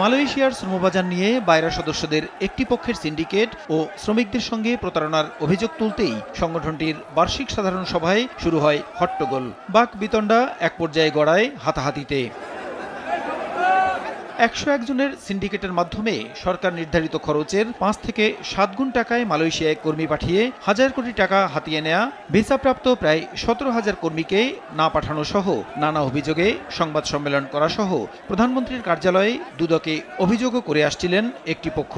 মালয়েশিয়ার শ্রমবাজার নিয়ে বাইরা সদস্যদের একটি পক্ষের সিন্ডিকেট ও শ্রমিকদের সঙ্গে প্রতারণার অভিযোগ তুলতেই সংগঠনটির বার্ষিক সাধারণ সভায় শুরু হয় হট্টগোল। বাক বিতণ্ডা এক পর্যায়ে গড়ায় হাতাহাতিতে। একশো একজনের সিন্ডিকেটের মাধ্যমে সরকার নির্ধারিত খরচের পাঁচ থেকে সাত গুণ টাকায় মালয়েশিয়ায় কর্মী পাঠিয়ে হাজার কোটি টাকা হাতিয়ে নেয়া, ভিসাপ্রাপ্ত প্রায় সতেরো হাজার কর্মীকে না পাঠানো সহ নানা অভিযোগে সংবাদ সম্মেলন করা সহ প্রধানমন্ত্রীর কার্যালয়ে দুদকে অভিযোগও করে আসছিলেন একটি পক্ষ।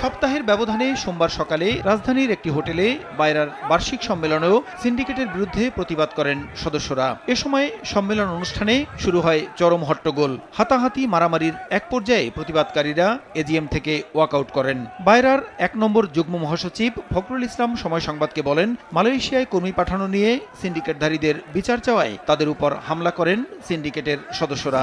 সপ্তাহের ব্যবধানে সোমবার সকালে রাজধানীর একটি হোটেলে বাইরার বার্ষিক সম্মেলনেও সিন্ডিকেটের বিরুদ্ধে প্রতিবাদ করেন সদস্যরা। এ সময় সম্মেলন অনুষ্ঠানে শুরু হয় চরম হট্টগোল। হাতাহাতি মারামারির এক পর্যায়ে প্রতিবাদকারীরা এজিএম থেকে ওয়াকআউট করেন। বাইরার এক নম্বর যুগ্ম মহাসচিব ফখরুল ইসলাম সময় সংবাদকে বলেন, মালয়েশিয়ায় কর্মী পাঠানো নিয়ে সিন্ডিকেটধারীদের বিচার চাওয়ায় তাদের উপর হামলা করেন সিন্ডিকেটের সদস্যরা।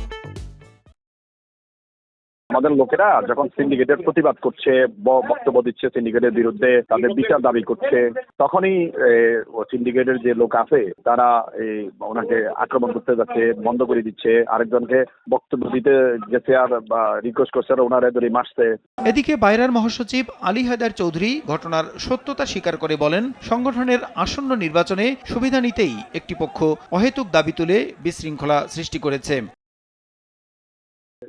আমাদের লোকেরা যখন সিন্ডিকেটের প্রতিবাদ করছে বক্তব্য দিচ্ছে সিন্ডিকেটের বিরুদ্ধে, তাদের বিচার দাবি করছে, তখনই সিন্ডিকেটের যে লোক আছে, তারা এই ওনাকে আক্রমণ করতে যাচ্ছে, বন্ধ করে দিচ্ছে, আরেকজনকে বক্তব্য দিতে গেছে আর রিকোয়েস্ট করছে, আর ওনারা ধরে মারছে। এদিকে বাইরার মহাসচিব আলী হায়দার চৌধুরী ঘটনার সত্যতা স্বীকার করে বলেন, সংগঠনের আসন্ন নির্বাচনে সুবিধা নিতেই একটি পক্ষ অহেতুক দাবি তুলে বিশৃঙ্খলা সৃষ্টি করেছে।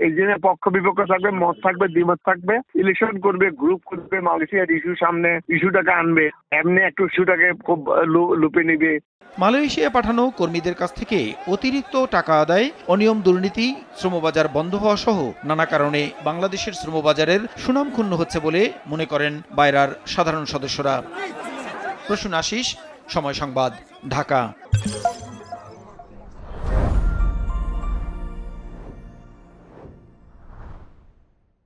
এই পক্ষ বিপক্ষ থাকবে, মত থাকবে, দ্বিমত থাকবে ইলেকশন করবে গ্রুপ করবে, মালয়েশিয়ার ইস্যু সামনে ইস্যুটাকে আনবে, এমনি একটু ইস্যুটাকে খুব লুপে নিবে। মালয়েশিয়া পাঠানো কর্মীদের কাছ থেকে অতিরিক্ত টাকা আদায়, অনিয়ম দুর্নীতি, শ্রমবাজার বন্ধ হওয়া সহ নানা কারণে বাংলাদেশের শ্রমবাজারের সুনাম ক্ষুণ্ণ হচ্ছে বলে মনে করেন বাইরার সাধারণ সদস্যরা। প্রসূন আশিস সময় সংবাদ, ঢাকা।